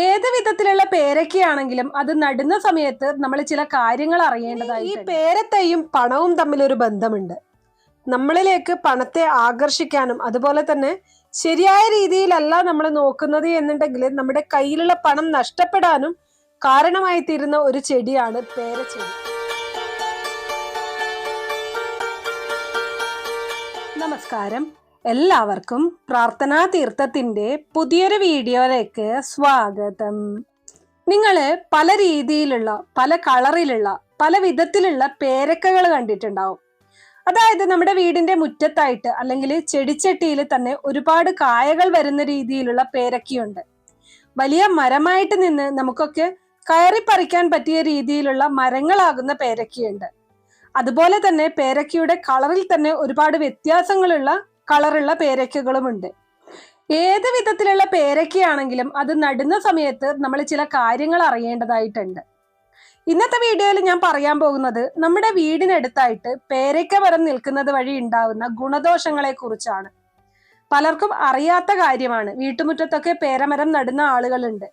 ഏത് വിധത്തിലുള്ള പേരക്കയാണെങ്കിലും അത് നടുന്ന സമയത്ത് നമ്മൾ ചില കാര്യങ്ങൾ അറിയേണ്ടതായി ഈ പേരത്തെയും പണവും തമ്മിൽ ഒരു ബന്ധമുണ്ട്. നമ്മളിലേക്ക് പണത്തെ ആകർഷിക്കാനും അതുപോലെ തന്നെ ശരിയായ രീതിയിലല്ല നമ്മൾ നോക്കുന്നത് എന്നുണ്ടെങ്കിൽ നമ്മുടെ കയ്യിലുള്ള പണം നഷ്ടപ്പെടാനും കാരണമായി തീരുന്ന ഒരു ചെടിയാണ് പേരച്ചെടി നമസ്കാരം. എല്ലാവർക്കും പ്രാർത്ഥനാ തീർത്ഥത്തിന്റെ പുതിയൊരു വീഡിയോയിലേക്ക് സ്വാഗതം. നിങ്ങൾ പല രീതിയിലുള്ള പല കളറിലുള്ള പല വിധത്തിലുള്ള പേരക്കകൾ കണ്ടിട്ടുണ്ടാവും. അതായത് നമ്മുടെ വീടിന്റെ മുറ്റത്തായിട്ട് അല്ലെങ്കിൽ ചെടിച്ചട്ടിയിൽ തന്നെ ഒരുപാട് കായകൾ വരുന്ന രീതിയിലുള്ള പേരക്കയുണ്ട്. വലിയ മരമായിട്ട് നിന്ന് നമുക്കൊക്കെ കയറി പറിക്കാൻ പറ്റിയ രീതിയിലുള്ള മരങ്ങളാകുന്ന പേരക്കയുണ്ട്. അതുപോലെ തന്നെ പേരക്കയുടെ കളറിൽ തന്നെ ഒരുപാട് വ്യത്യാസങ്ങളുള്ള കളറുള്ള പേരക്കകളുമുണ്ട് ഏത് വിധത്തിലുള്ള പേരക്കയാണെങ്കിലും അത് നടുന്ന സമയത്ത് നമ്മൾ ചില കാര്യങ്ങൾ അറിയേണ്ടതായിട്ടുണ്ട്. ഇന്നത്തെ വീഡിയോയിൽ ഞാൻ പറയാൻ പോകുന്നത് നമ്മുടെ വീടിനടുത്തായിട്ട് പേരക്ക മരം നിൽക്കുന്നത് വഴി ഉണ്ടാവുന്ന ഗുണദോഷങ്ങളെ കുറിച്ചാണ് പലർക്കും അറിയാത്ത കാര്യമാണ്. വീട്ടുമുറ്റത്തൊക്കെ പേരമരം നടുന്ന ആളുകളുണ്ട്.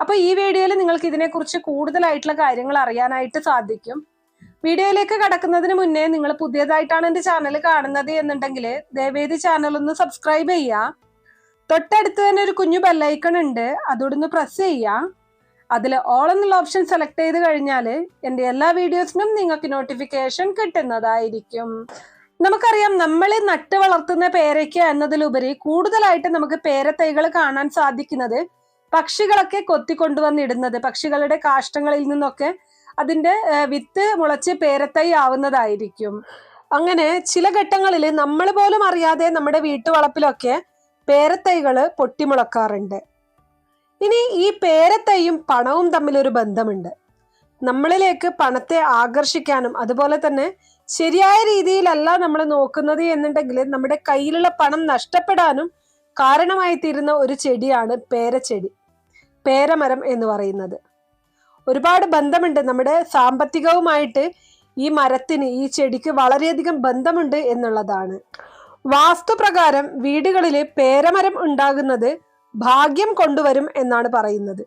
അപ്പൊ ഈ വീഡിയോയിൽ നിങ്ങൾക്ക് ഇതിനെക്കുറിച്ച് കൂടുതലായിട്ടുള്ള കാര്യങ്ങൾ അറിയാനായിട്ട് സാധിക്കും. വീഡിയോയിലേക്ക് കടക്കുന്നതിന് മുന്നേ നിങ്ങൾ പുതിയതായിട്ടാണ് എന്റെ ചാനൽ കാണുന്നത് എന്നുണ്ടെങ്കിൽ ദയവേദി ചാനൽ ഒന്ന് സബ്സ്ക്രൈബ് ചെയ്യുക. തൊട്ടടുത്ത് തന്നെ ഒരു കുഞ്ഞു ബെല്ലൈക്കൺ ഉണ്ട്. അതോടൊന്ന് പ്രസ് ചെയ്യുക. അതിൽ ഓൾ എന്നുള്ള ഓപ്ഷൻ സെലക്ട് ചെയ്ത് കഴിഞ്ഞാൽ എന്റെ എല്ലാ വീഡിയോസിനും നിങ്ങൾക്ക് നോട്ടിഫിക്കേഷൻ കിട്ടുന്നതായിരിക്കും. നമുക്കറിയാം നമ്മൾ നട്ട് വളർത്തുന്ന പേരയ്ക്ക എന്നതിലുപരി കൂടുതലായിട്ട് നമുക്ക് പേരത്തൈകൾ കാണാൻ സാധിക്കുന്നത് പക്ഷികളൊക്കെ കൊത്തിക്കൊണ്ടുവന്നിടുന്നത് പക്ഷികളുടെ കാഷ്ടങ്ങളിൽ നിന്നൊക്കെ അതിന്റെ വിത്ത് മുളച്ച് പേരത്തൈ ആവുന്നതായിരിക്കും. അങ്ങനെ ചില ഘട്ടങ്ങളിൽ നമ്മൾ പോലും അറിയാതെ നമ്മുടെ വീട്ടുവളപ്പിലൊക്കെ പേരത്തൈകൾ പൊട്ടിമുളക്കാറുണ്ട്. ഇനി ഈ പേരത്തൈയും പണവും തമ്മിലൊരു ബന്ധമുണ്ട്. നമ്മളിലേക്ക് പണത്തെ ആകർഷിക്കാനും അതുപോലെ തന്നെ ശരിയായ രീതിയിലല്ല നമ്മൾ നോക്കുന്നത് എന്നുണ്ടെങ്കിൽ നമ്മുടെ കയ്യിലുള്ള പണം നഷ്ടപ്പെടാനും കാരണമായി തീരുന്ന ഒരു ചെടിയാണ് പേരച്ചെടി. പേരമരം എന്ന് പറയുന്നത്. ഒരുപാട് ബന്ധമുണ്ട്. നമ്മുടെ സാമ്പത്തികവുമായിട്ട് ഈ മരത്തിന് ഈ ചെടിക്ക് വളരെയധികം ബന്ധമുണ്ട് എന്നുള്ളതാണ്. വാസ്തുപ്രകാരം വീടുകളിൽ പേരമരം ഉണ്ടാകുന്നത് ഭാഗ്യം കൊണ്ടുവരും എന്നാണ് പറയുന്നത്.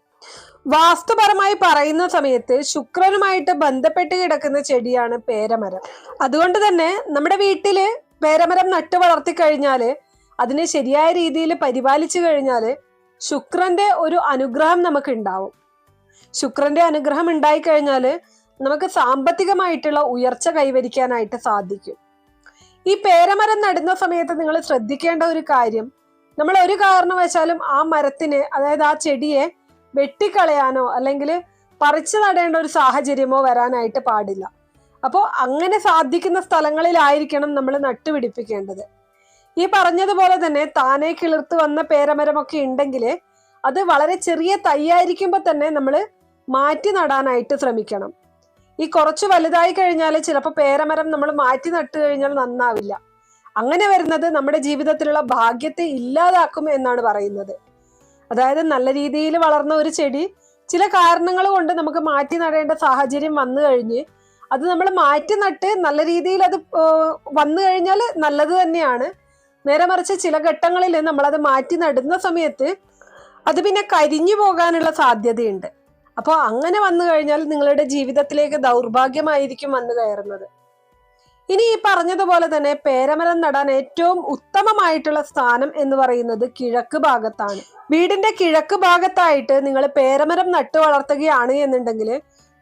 വാസ്തുപരമായി പറയുന്ന സമയത്ത് ശുക്രനുമായിട്ട് ബന്ധപ്പെട്ട് കിടക്കുന്ന ചെടിയാണ് പേരമരം. അതുകൊണ്ട് തന്നെ നമ്മുടെ വീട്ടിൽ പേരമരം നട്ടു വളർത്തി കഴിഞ്ഞാൽ അതിനെ ശരിയായ രീതിയിൽ പരിപാലിച്ചു കഴിഞ്ഞാൽ ശുക്രന്റെ ഒരു അനുഗ്രഹം നമുക്ക് ഉണ്ടാവും ശുക്രന്റെ അനുഗ്രഹം ഉണ്ടായി കഴിഞ്ഞാൽ നമുക്ക് സാമ്പത്തികമായിട്ടുള്ള ഉയർച്ച കൈവരിക്കാനായിട്ട് സാധിക്കും. ഈ പേരമരം നടുന്ന സമയത്ത് നിങ്ങൾ ശ്രദ്ധിക്കേണ്ട ഒരു കാര്യം നമ്മൾ ഒരു കാരണവശാലും ആ മരത്തിന് അതായത് ആ ചെടിയെ വെട്ടിക്കളയാനോ അല്ലെങ്കിൽ പറിച്ചു നടേണ്ട ഒരു സാഹചര്യമോ വരാനായിട്ട് പാടില്ല. അപ്പോൾ അങ്ങനെ സാധിക്കുന്ന സ്ഥലങ്ങളിലായിരിക്കണം നമ്മൾ നട്ടുപിടിപ്പിക്കേണ്ടത്. ഈ പറഞ്ഞതുപോലെ തന്നെ താനെ കിളിർത്ത് വന്ന പേരമരമൊക്കെ ഉണ്ടെങ്കിൽ അത് വളരെ ചെറിയ തൈയായിരിക്കുമ്പോൾ തന്നെ നമ്മൾ മാറ്റി നടാനായിട്ട് ശ്രമിക്കണം. ഈ കുറച്ച് വലുതായി കഴിഞ്ഞാൽ ചിലപ്പോൾ പേരമരം നമ്മൾ മാറ്റി നട്ടു കഴിഞ്ഞാൽ നന്നാവില്ല. അങ്ങനെ വരുന്നത് നമ്മുടെ ജീവിതത്തിലുള്ള ഭാഗ്യത്തെ ഇല്ലാതാക്കും എന്നാണ് പറയുന്നത്. അതായത് നല്ല രീതിയിൽ വളർന്ന ഒരു ചെടി ചില കാരണങ്ങൾ കൊണ്ട് നമുക്ക് മാറ്റി നടേണ്ട സാഹചര്യം വന്നു കഴിഞ്ഞ് അത് നമ്മൾ മാറ്റി നട്ട് നല്ല രീതിയിൽ അത് വന്നു കഴിഞ്ഞാൽ നല്ലത് തന്നെയാണ്. നേരെ മറിച്ച് ചില ഘട്ടങ്ങളിൽ നമ്മളത് മാറ്റി നടുന്ന സമയത്ത് അത് പിന്നെ കരിഞ്ഞു പോകാനുള്ള സാധ്യതയുണ്ട്. അപ്പോൾ അങ്ങനെ വന്നു കഴിഞ്ഞാൽ നിങ്ങളുടെ ജീവിതത്തിലേക്ക് ദൗർഭാഗ്യമായിരിക്കും വന്നു കയറുന്നത്. ഇനി ഈ പറഞ്ഞതുപോലെ തന്നെ പേരമരം നടാൻ ഏറ്റവും ഉത്തമമായിട്ടുള്ള സ്ഥാനം എന്ന് പറയുന്നത് കിഴക്ക് ഭാഗത്താണ്. വീടിന്റെ കിഴക്ക് ഭാഗത്തായിട്ട് നിങ്ങൾ പേരമരം നട്ടു വളർത്തുകയാണ് എന്നുണ്ടെങ്കിൽ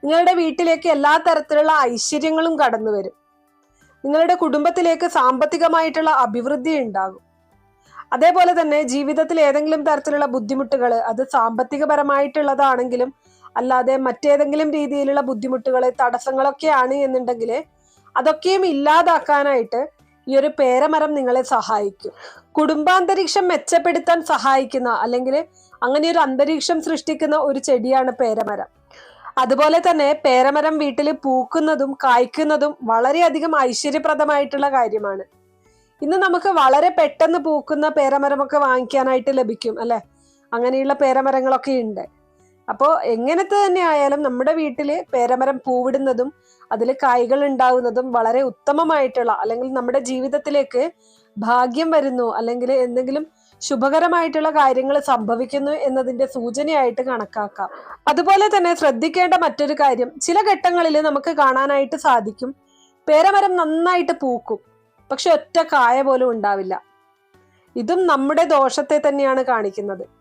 നിങ്ങളുടെ വീട്ടിലേക്ക് എല്ലാ തരത്തിലുള്ള ഐശ്വര്യങ്ങളും കടന്നു വരും. നിങ്ങളുടെ കുടുംബത്തിലേക്ക് സാമ്പത്തികമായിട്ടുള്ള അഭിവൃദ്ധി ഉണ്ടാകും. അതേപോലെ തന്നെ ജീവിതത്തിൽ ഏതെങ്കിലും തരത്തിലുള്ള ബുദ്ധിമുട്ടുകൾ അത് സാമ്പത്തികപരമായിട്ടുള്ളതാണെങ്കിലും അല്ലാതെ മറ്റേതെങ്കിലും രീതിയിലുള്ള ബുദ്ധിമുട്ടുകൾ തടസ്സങ്ങളൊക്കെയാണ് എന്നുണ്ടെങ്കിൽ അതൊക്കെയും ഇല്ലാതാക്കാനായിട്ട് ഈ ഒരു പേരമരം നിങ്ങളെ സഹായിക്കും. കുടുംബാന്തരീക്ഷം മെച്ചപ്പെടുത്താൻ സഹായിക്കുന്ന അല്ലെങ്കിൽ അങ്ങനെ ഒരു അന്തരീക്ഷം സൃഷ്ടിക്കുന്ന ഒരു ചെടിയാണ് പേരമരം. അതുപോലെ തന്നെ പേരമരം വീട്ടിൽ പൂക്കുന്നതും കായ്ക്കുന്നതും വളരെയധികം ഐശ്വര്യപ്രദമായിട്ടുള്ള കാര്യമാണ്. ഇന്ന് നമുക്ക് വളരെ പെട്ടെന്ന് പൂക്കുന്ന പേരമരമൊക്കെ വാങ്ങിക്കാനായിട്ട് ലഭിക്കും അല്ലെ? അങ്ങനെയുള്ള പേരമരങ്ങളൊക്കെ ഉണ്ട്. അപ്പോൾ എങ്ങനത്തെ തന്നെ ആയാലും നമ്മുടെ വീട്ടിൽ പേരമരം പൂവിടുന്നതും അതിൽ കായ്കൾ ഉണ്ടാവുന്നതും വളരെ ഉത്തമമായിട്ടുള്ള അല്ലെങ്കിൽ നമ്മുടെ ജീവിതത്തിലേക്ക് ഭാഗ്യം വരുന്നു അല്ലെങ്കിൽ എന്തെങ്കിലും ശുഭകരമായിട്ടുള്ള കാര്യങ്ങൾ സംഭവിക്കുന്നു എന്നതിന്റെ സൂചനയായിട്ട് കണക്കാക്കാം. അതുപോലെ തന്നെ ശ്രദ്ധിക്കേണ്ട മറ്റൊരു കാര്യം ചില ഘട്ടങ്ങളിൽ നമുക്ക് കാണാനായിട്ട് സാധിക്കും പേരമരം നന്നായിട്ട് പൂക്കും പക്ഷെ ഒറ്റ കായ പോലും ഉണ്ടാവില്ല. ഇതും നമ്മുടെ ദോഷത്തെ തന്നെയാണ് കാണിക്കുന്നത്.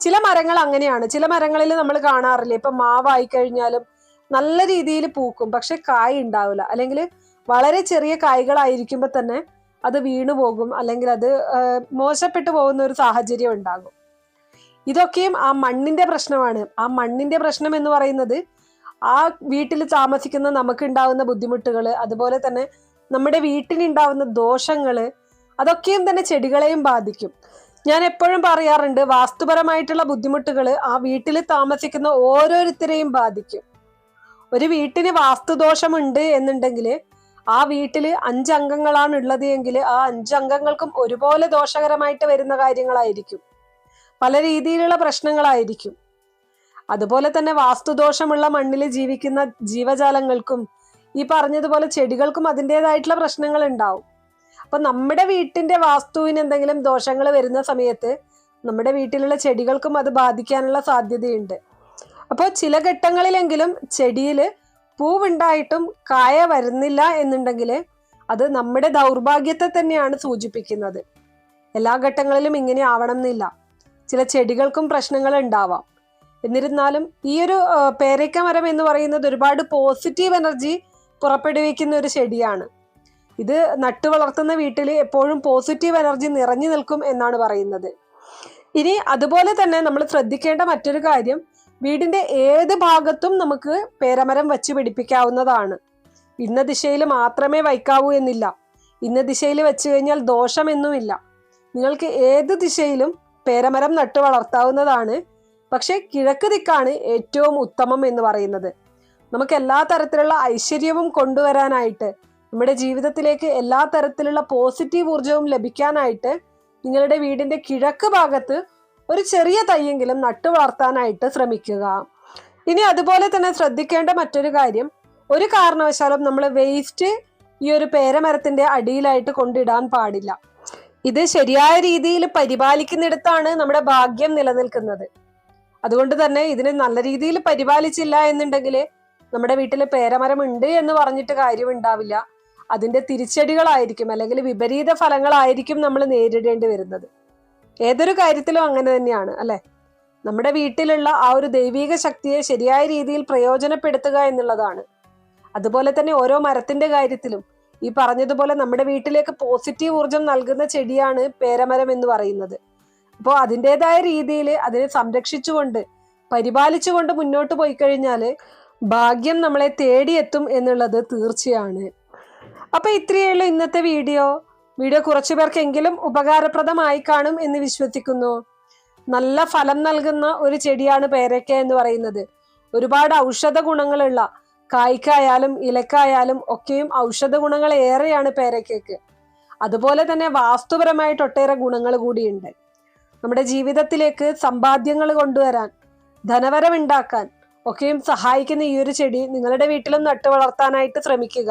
ചില മരങ്ങൾ അങ്ങനെയാണ്. ചില മരങ്ങളിൽ നമ്മൾ കാണാറില്ല? ഇപ്പൊ മാവായി കഴിഞ്ഞാലും നല്ല രീതിയിൽ പൂക്കും. പക്ഷെ കായ ഉണ്ടാവില്ല. അല്ലെങ്കിൽ വളരെ ചെറിയ കായ്കളായിരിക്കുമ്പോൾ തന്നെ അത് വീണു പോകും. അല്ലെങ്കിൽ അത് മോശപ്പെട്ടു പോകുന്ന ഒരു സാഹചര്യം ഉണ്ടാകും. ഇതൊക്കെയും ആ മണ്ണിന്റെ പ്രശ്നമാണ്. ആ മണ്ണിന്റെ പ്രശ്നം എന്ന് പറയുന്നത് ആ വീട്ടിൽ താമസിക്കുന്ന നമുക്ക് ഉണ്ടാവുന്ന ബുദ്ധിമുട്ടുകൾ അതുപോലെ തന്നെ നമ്മുടെ വീട്ടിനുണ്ടാവുന്ന ദോഷങ്ങൾ അതൊക്കെയും തന്നെ ചെടികളെയും ബാധിക്കും. ഞാൻ എപ്പോഴും പറയാറുണ്ട് വാസ്തുപരമായിട്ടുള്ള ബുദ്ധിമുട്ടുകൾ ആ വീട്ടിൽ താമസിക്കുന്ന ഓരോരുത്തരെയും ബാധിക്കും. ഒരു വീട്ടിന് വാസ്തുദോഷമുണ്ട് എന്നുണ്ടെങ്കിൽ ആ വീട്ടിൽ അഞ്ചംഗങ്ങളാണ് ഉള്ളത് എങ്കിൽ ആ അഞ്ചംഗങ്ങൾക്കും ഒരുപോലെ ദോഷകരമായിട്ട് വരുന്ന കാര്യങ്ങളായിരിക്കും. പല രീതിയിലുള്ള പ്രശ്നങ്ങളായിരിക്കും. അതുപോലെ തന്നെ വാസ്തുദോഷമുള്ള മണ്ണിൽ ജീവിക്കുന്ന ജീവജാലങ്ങൾക്കും ഈ പറഞ്ഞതുപോലെ ചെടികൾക്കും അതിന്റെതായിട്ടുള്ള പ്രശ്നങ്ങൾ ഉണ്ടാവും അപ്പൊ നമ്മുടെ വീട്ടിന്റെ വാസ്തുവിന് എന്തെങ്കിലും ദോഷങ്ങൾ വരുന്ന സമയത്ത് നമ്മുടെ വീട്ടിലുള്ള ചെടികൾക്കും അത് ബാധിക്കാനുള്ള സാധ്യതയുണ്ട്. അപ്പോൾ ചില ഘട്ടങ്ങളിലെങ്കിലും ചെടിയിൽ പൂവുണ്ടായിട്ടും കായ വരുന്നില്ല എന്നുണ്ടെങ്കിൽ അത് നമ്മുടെ ദൗർഭാഗ്യത്തെ തന്നെയാണ് സൂചിപ്പിക്കുന്നത്. എല്ലാ ഘട്ടങ്ങളിലും ഇങ്ങനെ ആവണം എന്നില്ല. ചില ചെടികൾക്കും പ്രശ്നങ്ങൾ ഉണ്ടാവാം. എന്നിരുന്നാലും ഈ ഒരു പേരയ്ക്ക മരം എന്ന് പറയുന്നത് ഒരുപാട് പോസിറ്റീവ് എനർജി പുറപ്പെടുവിക്കുന്ന ഒരു ചെടിയാണ്. ഇത് നട്ടു വളർത്തുന്ന വീട്ടിൽ എപ്പോഴും പോസിറ്റീവ് എനർജി നിറഞ്ഞു നിൽക്കും എന്നാണ് പറയുന്നത്. ഇനി അതുപോലെ തന്നെ നമ്മൾ ശ്രദ്ധിക്കേണ്ട മറ്റൊരു കാര്യം വീടിന്റെ ഏത് ഭാഗത്തും നമുക്ക് പേരമരം വെച്ച് പിടിപ്പിക്കാവുന്നതാണ്. ഇന്ന ദിശയിൽ മാത്രമേ വയ്ക്കാവൂ എന്നില്ല. ഇന്ന ദിശയിൽ വെച്ച് കഴിഞ്ഞാൽ ദോഷമെന്നുമില്ല. നിങ്ങൾക്ക് ഏത് ദിശയിലും പേരമരം നട്ടു വളർത്താവുന്നതാണ്. പക്ഷെ കിഴക്ക് ദിക്കാണ് ഏറ്റവും ഉത്തമം എന്ന് പറയുന്നത്. നമുക്ക് എല്ലാ തരത്തിലുള്ള ഐശ്വര്യവും കൊണ്ടുവരാനായിട്ട് നമ്മുടെ ജീവിതത്തിലേക്ക് എല്ലാ തരത്തിലുള്ള പോസിറ്റീവ് ഊർജവും ലഭിക്കാനായിട്ട് നിങ്ങളുടെ വീടിന്റെ കിഴക്ക് ഭാഗത്ത് ഒരു ചെറിയ തൈയെങ്കിലും നട്ടു വളർത്താനായിട്ട് ശ്രമിക്കുക. ഇനി അതുപോലെ തന്നെ ശ്രദ്ധിക്കേണ്ട മറ്റൊരു കാര്യം ഒരു കാരണവശാലും നമ്മൾ വേസ്റ്റ് ഈ ഒരു പേരമരത്തിന്റെ അടിയിലായിട്ട് കൊണ്ടിടാൻ പാടില്ല. ഇത് ശരിയായ രീതിയിൽ പരിപാലിക്കുന്നിടത്താണ് നമ്മുടെ ഭാഗ്യം നിലനിൽക്കുന്നത്. അതുകൊണ്ട് തന്നെ ഇതിനെ നല്ല രീതിയിൽ പരിപാലിച്ചില്ല എന്നുണ്ടെങ്കിൽ നമ്മുടെ വീട്ടിൽ പേരമരം ഉണ്ട് എന്ന് പറഞ്ഞിട്ട് കാര്യം ഉണ്ടാവില്ല അതിന്റെ തിരിച്ചടികളായിരിക്കും അല്ലെങ്കിൽ വിപരീത ഫലങ്ങളായിരിക്കും നമ്മൾ നേരിടേണ്ടി വരുന്നത്. ഏതൊരു കാര്യത്തിലും അങ്ങനെ തന്നെയാണ് അല്ലെ? നമ്മുടെ വീട്ടിലുള്ള ആ ഒരു ദൈവീക ശക്തിയെ ശരിയായ രീതിയിൽ പ്രയോജനപ്പെടുത്തുക എന്നുള്ളതാണ്. അതുപോലെ തന്നെ ഓരോ മരത്തിന്റെ കാര്യത്തിലും ഈ പറഞ്ഞതുപോലെ നമ്മുടെ വീട്ടിലേക്ക് പോസിറ്റീവ് ഊർജം നൽകുന്ന ചെടിയാണ് പേരമരം എന്ന് പറയുന്നത്. അപ്പോൾ അതിന്റെതായ രീതിയിൽ അതിനെ സംരക്ഷിച്ചുകൊണ്ട് പരിപാലിച്ചുകൊണ്ട് മുന്നോട്ട് പോയി കഴിഞ്ഞാൽ ഭാഗ്യം നമ്മളെ തേടിയെത്തും എന്നുള്ളത് തീർച്ചയാണ്. അപ്പൊ ഇത്രയുള്ള ഇന്നത്തെ വീഡിയോ. വീഡിയോ കുറച്ചു പേർക്കെങ്കിലും ഉപകാരപ്രദമായി കാണും എന്ന് വിശ്വസിക്കുന്നു. നല്ല ഫലം നൽകുന്ന ഒരു ചെടിയാണ് പേരയ്ക്ക എന്ന് പറയുന്നത്. ഒരുപാട് ഔഷധ ഗുണങ്ങളുള്ള കായ്ക്കായാലും ഇലക്കായാലും ഒക്കെയും ഔഷധ ഗുണങ്ങൾ ഏറെയാണ് പേരയ്ക്കയ്ക്ക് അതുപോലെ തന്നെ വാസ്തുപരമായിട്ട് ഒട്ടേറെ ഗുണങ്ങൾ കൂടിയുണ്ട്. നമ്മുടെ ജീവിതത്തിലേക്ക് സമ്പാദ്യങ്ങൾ കൊണ്ടുവരാൻ ധനവരവുണ്ടാക്കാൻ ഒക്കെയും സഹായിക്കുന്ന ഈ ഒരു ചെടി നിങ്ങളുടെ വീട്ടിലും നട്ടു വളർത്താനായിട്ട് ശ്രമിക്കുക.